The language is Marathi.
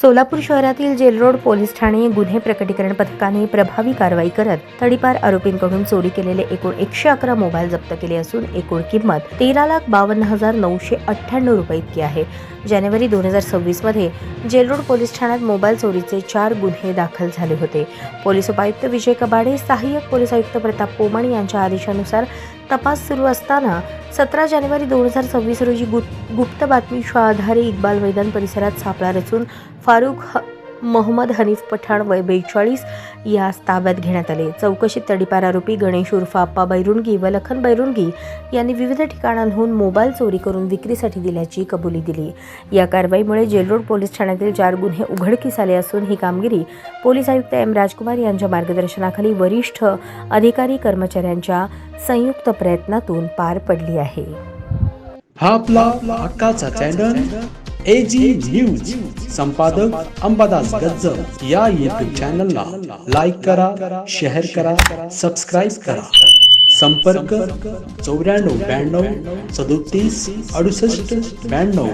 सोलापूर शहरातील जेलरोड पोलीस ठाणे गुन्हे प्रकटीकरण पथकाने प्रभावी कारवाई करत तडीपार आरोपींकडून चोरी केलेले एकूण एकशे अकरा मोबाईल जप्त केले असून एकूण किंमत तेरा लाख बावन्न हजार नऊशे अठ्ठ्याण्णव रुपये इतकी आहे. जानेवारी दोन हजार सव्वीसमध्ये जेलरोड पोलीस ठाण्यात मोबाईल चोरीचे चार गुन्हे दाखल झाले होते. पोलीस उपायुक्त विजय कबाडे सहाय्यक पोलीस आयुक्त प्रताप पोमण यांच्या आदेशानुसार तपास सुरू असताना सतरा जानेवारी दोन हजार सव्वीस रोजी गुप्त बातमीच्या आधारे इक्बाल मैदान परिसरात सापळा रचून फारुख ह मोहम्मद हनीफ पठाण वय बेचाळीस. यास ताब्यात घेण्यात आले. चौकशीत तडीपार आरोपी गणेश उर्फ आप्पा बैरुणगी व लखन बैरुणगी यांनी विविध ठिकाणांहून मोबाईल चोरी करून विक्रीसाठी दिल्याची कबुली दिली. या कारवाईमुळे जेलरोड पोलीस ठाण्यातील चार गुन्हे उघडकीस आले असून ही कामगिरी पोलीस आयुक्त एम राजकुमार यांच्या मार्गदर्शनाखाली वरिष्ठ अधिकारी कर्मचाऱ्यांच्या संयुक्त प्रयत्नातून पार पडली आहे. हा आपला हक्काचा चॅनल. एजी न्यूज संपादक अंबादास गज्जर या यूट्यूब चॅनलला लाईक करा शेअर करा सबस्क्राईब करा. संपर्क चौऱ्याण्णव ब्याण्णव सदोतीस अडुसष्ट ब्याण्णव.